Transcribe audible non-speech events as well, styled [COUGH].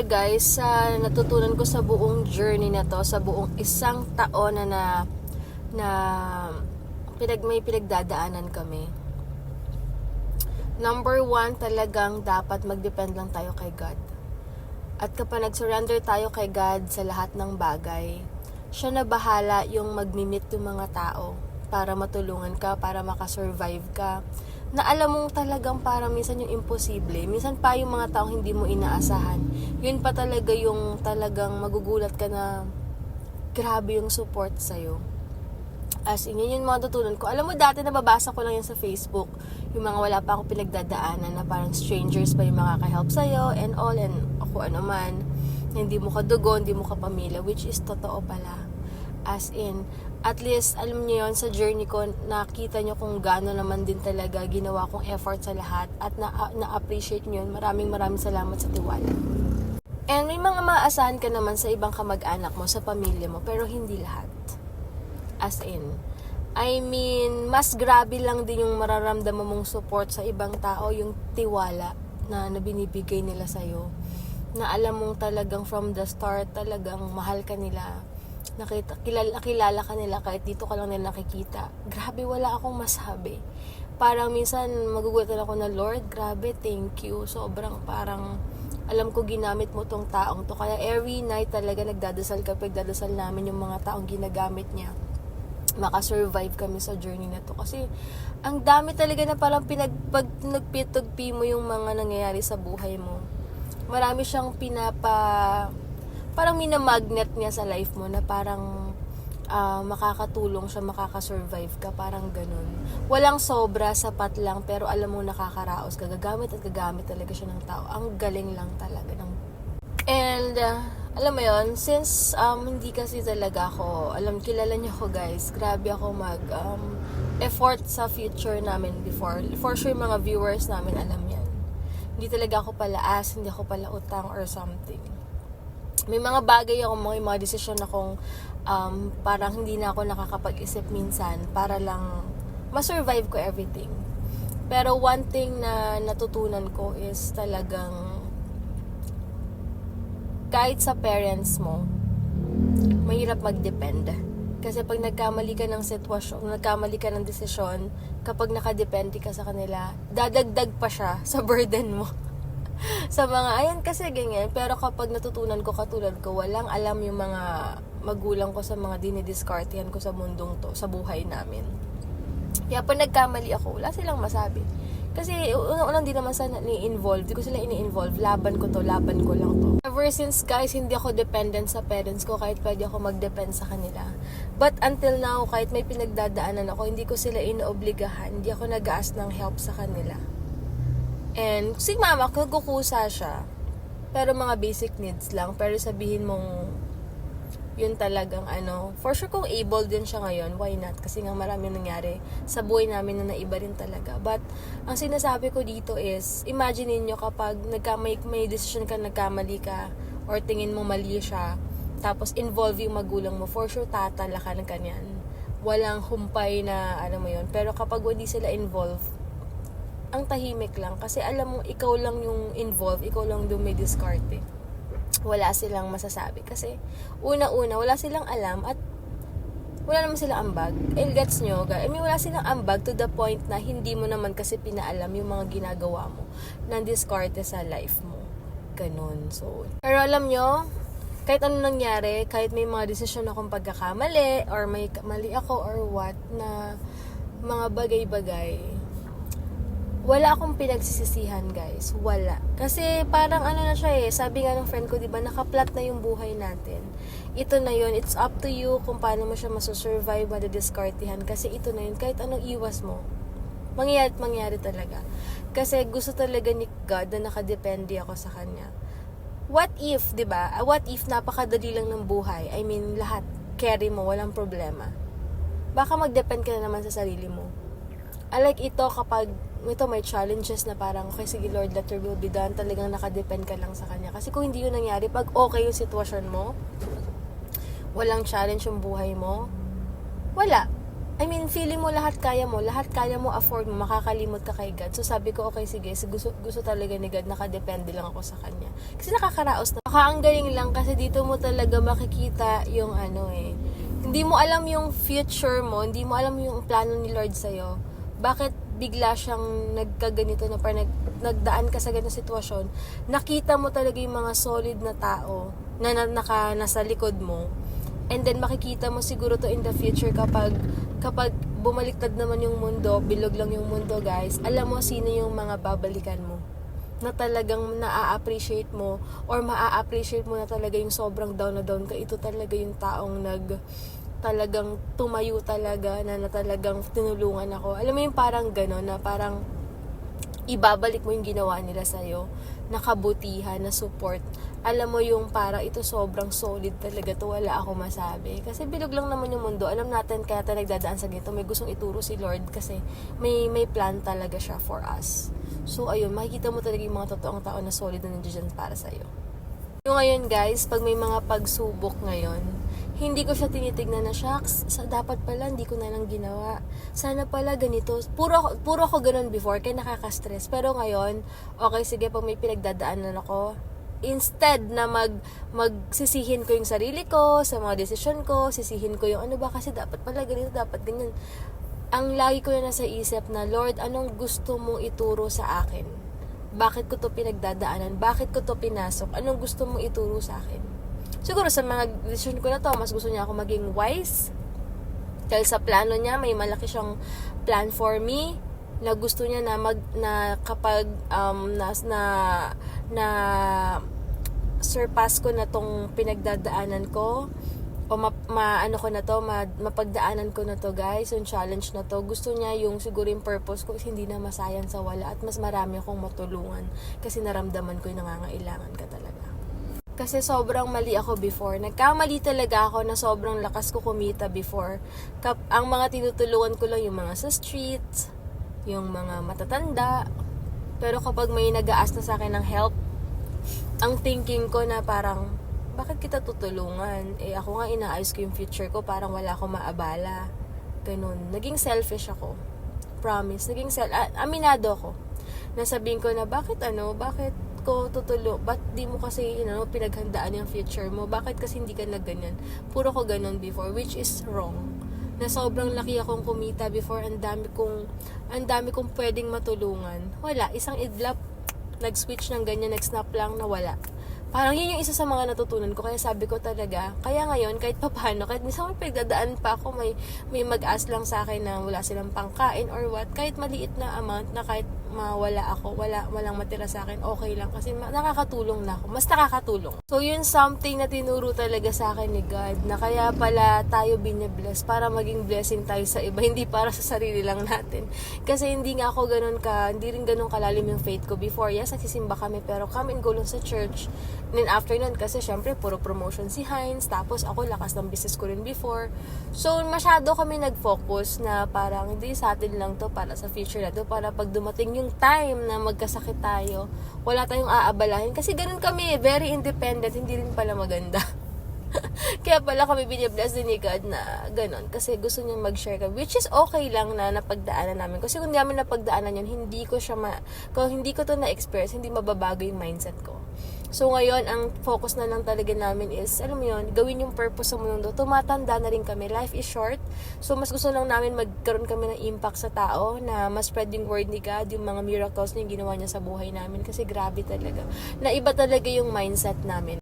nyo guys, sa natutunan ko sa buong journey na to, sa buong isang taon na na, na pinag, may pinagdadaanan kami. Number one, talagang dapat mag-depend lang tayo kay God. At kapag nag-surrender tayo kay God sa lahat ng bagay, siya na bahala yung mag-meet yung mga tao para matulungan ka, para makasurvive ka. Na alam mong talagang para minsan yung imposible. Minsan pa yung mga taong hindi mo inaasahan. Yun pa talaga yung talagang magugulat ka na grabe yung support sa'yo. As in, yun yung mga tutunan ko. Alam mo, dati nababasa ko lang yan sa Facebook. Yung mga wala pa akong pinagdadaanan na parang strangers pa yung makaka-help sa'yo and all and ako ano man. Hindi mo kadugo, hindi mo kapamilya, which is totoo pala. As in, at least, alam niyo yon sa journey ko, nakita niyo kung gaano naman din talaga ginawa kong effort sa lahat at na- na-appreciate niyo yun. Maraming maraming salamat sa tiwala. And may mga maaasahan ka naman sa ibang kamag-anak mo, sa pamilya mo, pero hindi lahat. As in, I mean, mas grabe lang din yung mararamdaman mong support sa ibang tao, yung tiwala na, na binibigay nila sa'yo. Na alam mong talagang from the start, talagang mahal ka nila. Nakita, kilala, kilala ka nila kahit dito ka lang nila nakikita. Grabe, wala akong masabi. Parang minsan magugulat ako na, Lord, grabe, thank you. Sobrang parang alam ko ginamit mo tong taong to. Kaya every night talaga nagdadasal ka, pagdadasal namin yung mga taong ginagamit niya makasurvive kami sa journey na to. Kasi, ang dami talaga na parang pinag, pag nagpitugpi mo yung mga nangyayari sa buhay mo. Marami siyang pinapa, parang minamagnet niya sa life mo na parang ah, makakatulong siya, makakasurvive ka, parang ganun. Walang sobra, sapat lang, pero alam mo nakakaraos ka. Gagamit at gagamit talaga siya ng tao. Ang galing lang talaga ng And, uh, alam mo yon since um, hindi kasi talaga ako, alam, kilala niyo ko guys, grabe ako mag um, effort sa future namin before. For sure, mga viewers namin alam yan. Hindi talaga ako palaas, hindi ako pala utang or something. May mga bagay ako, mga, mga desisyon akong um, parang hindi na ako nakakapag-isip minsan para lang ma-survive ko everything. Pero one thing na natutunan ko is talagang kahit sa parents mo, mahirap mag-depend. Kasi pag nagkamali ka ng sitwasyon, nagkamali ka ng desisyon, kapag nakadepende ka sa kanila, dadagdag pa siya sa [LAUGHS] burden mo. [LAUGHS] sa mga, ayan kasi ganyan. Pero kapag natutunan ko katulad ko, walang alam yung mga magulang ko sa mga dinidiskartihan ko sa mundong to, sa buhay namin. Kaya pag nagkamali ako, wala silang masabi. Kasi unang-unang di naman sa ni-involve, di ko sila ini-involve, laban ko to, laban ko lang to. Ever since guys, hindi ako dependent sa parents ko kahit pwede ako mag-depend sa kanila. But until now, kahit may pinagdadaanan ako, hindi ko sila inoobligahan, hindi ako nag-ask ng help sa kanila. And si mama, nagkukusa siya. Pero mga basic needs lang. Pero sabihin mong yun talagang ano, for sure kung able din siya ngayon, why not? Kasi nga marami nangyari sa buhay namin na naiba rin talaga. But, ang sinasabi ko dito is, imagine niyo kapag nagkamay, may decision ka, nagkamali ka, or tingin mo mali siya, tapos involve yung magulang mo, for sure tatalakan ka niyan. Walang humpay na, ano mo yun. Pero kapag hindi sila involved, ang tahimik lang. Kasi alam mo, ikaw lang yung involved, ikaw lang yung may diskarte wala silang masasabi. Kasi, una-una, wala silang alam at wala naman silang ambag. Eh, gets nyo, guys? I mean, wala silang ambag to the point na hindi mo naman kasi pinaalam yung mga ginagawa mo ng diskarte sa life mo. Ganon. So, pero alam nyo, kahit ano nangyari, kahit may mga desisyon akong pagkakamali, or may mali ako, or what, na mga bagay-bagay, wala akong pinagsisisihan guys. Wala. Kasi parang ano na siya eh. Sabi nga ng friend ko, di ba, nakaplat na yung buhay natin. Ito na yun. It's up to you kung paano mo siya masusurvive, madidiscartihan. Kasi ito na yun. Kahit anong iwas mo, mangyayari at mangyari talaga. Kasi gusto talaga ni God na nakadepende ako sa Kanya. What if, di ba? What if napakadali lang ng buhay? I mean, lahat. Carry mo, walang problema. Baka mag-depend ka na naman sa sarili mo. Unlike ito kapag ito may challenges na parang okay sige Lord let your will be done talagang nakadepend ka lang sa kanya kasi kung hindi yun nangyari pag okay yung sitwasyon mo walang challenge yung buhay mo wala I mean, feeling mo lahat kaya mo, lahat kaya mo afford mo, makakalimot ka kay God. So sabi ko, okay, sige, gusto, gusto talaga ni God, nakadepende lang ako sa Kanya. Kasi nakakaraos na. Baka ang galing lang kasi dito mo talaga makikita yung ano eh. Hindi mo alam yung future mo, hindi mo alam yung plano ni Lord sa'yo. Bakit bigla siyang nagkaganito na parang nag, nagdaan ka sa ganitong sitwasyon, nakita mo talaga yung mga solid na tao na, na naka, nasa likod mo And then makikita mo siguro to in the future kapag kapag bumaliktad naman yung mundo, bilog lang yung mundo, guys. Alam mo sino yung mga babalikan mo na talagang na-appreciate mo or ma-appreciate mo na talaga yung sobrang down na down ka. Ito talaga yung taong nag talagang tumayo talaga na, na talagang tinulungan ako. Alam mo yung parang gano'n na parang ibabalik mo yung ginawa nila sa'yo na kabutihan, na support. Alam mo yung para ito sobrang solid talaga to wala ako masabi. Kasi bilog lang naman yung mundo. Alam natin kaya tayo nagdadaan sa ganito. May gustong ituro si Lord kasi may, may plan talaga siya for us. So ayun, makikita mo talaga yung mga totoong tao na solid na nandiyan para sa'yo. Yung ngayon guys, pag may mga pagsubok ngayon, hindi ko siya tinitignan na, shucks, sa, dapat pala hindi ko na lang ginawa. Sana pala ganito. Puro, puro ako ganun before, kaya nakaka-stress. Pero ngayon, okay, sige, pag may pinagdadaanan ako, instead na mag magsisihin ko yung sarili ko sa mga desisyon ko, sisihin ko yung ano ba kasi dapat pala ganito, dapat ganyan. Ang lagi ko na nasa isip na, Lord, anong gusto mong ituro sa akin? Bakit ko to pinagdadaanan? Bakit ko to pinasok? Anong gusto mong ituro sa akin? Siguro sa mga decision ko na to, mas gusto niya ako maging wise. Dahil sa plano niya, may malaki siyang plan for me na gusto niya na mag na kapag um na na, na surpass ko na tong pinagdadaanan ko o ma, ma- ano ko na to, ma, mapagdaanan ko na to guys, yung challenge na to. Gusto niya yung siguro yung purpose ko is hindi na masayang sa wala at mas marami akong matulungan kasi naramdaman ko yung nangangailangan ka talaga. Kasi sobrang mali ako before. Nagkamali talaga ako na sobrang lakas ko kumita before. Kap ang mga tinutulungan ko lang yung mga sa streets, yung mga matatanda. Pero kapag may nag-aas na sa akin ng help, ang thinking ko na parang, bakit kita tutulungan? Eh ako nga inaayos ko yung future ko, parang wala akong maabala. Ganun. Naging selfish ako. Promise. Naging sel ah, aminado ako. Nasabihin ko na, bakit ano, bakit ko tutulo, ba't di mo kasi, you know, pinaghandaan yung future mo? Bakit kasi hindi ka na ganyan? Puro ko ganun before, which is wrong na sobrang laki akong kumita before ang dami kong ang dami kong pwedeng matulungan wala isang idlap nag-switch ng ganyan, nag-snap lang na wala. Parang yun yung isa sa mga natutunan ko. Kaya sabi ko talaga, kaya ngayon, kahit papano, kahit minsan may pagdadaan pa ako, may, may mag-ask lang sa akin na wala silang pangkain or what, kahit maliit na amount na kahit mawala ako, wala, walang matira sa akin, okay lang. Kasi nakakatulong na ako. Mas nakakatulong. So, yun something na tinuro talaga sa akin ni God, na kaya pala tayo binibless para maging blessing tayo sa iba, [LAUGHS] hindi para sa sarili lang natin. Kasi hindi nga ako ganun ka, hindi rin ganun kalalim yung faith ko before. Yes, nagsisimba kami, pero come and go lang sa church. And then after nun, kasi syempre, puro promotion si Heinz. Tapos ako, lakas ng business ko rin before. So, masyado kami nag-focus na parang hindi sa atin lang to para sa future na to. Para pag dumating yung time na magkasakit tayo, wala tayong aabalahin. Kasi ganun kami, very independent. Hindi rin pala maganda. [LAUGHS] Kaya pala kami binibless din ni God na ganun. Kasi gusto niya mag-share ka. Which is okay lang na napagdaanan namin. Kasi kung di namin napagdaanan yun, hindi ko siya ma... Kung hindi ko to na-experience, hindi mababago yung mindset ko. So ngayon, ang focus na lang talaga namin is, alam mo yun, gawin yung purpose sa mundo. Tumatanda na rin kami. Life is short. So mas gusto lang namin magkaroon kami ng impact sa tao na mas spread yung word ni God, yung mga miracles na yung ginawa niya sa buhay namin. Kasi grabe talaga. Na iba talaga yung mindset namin.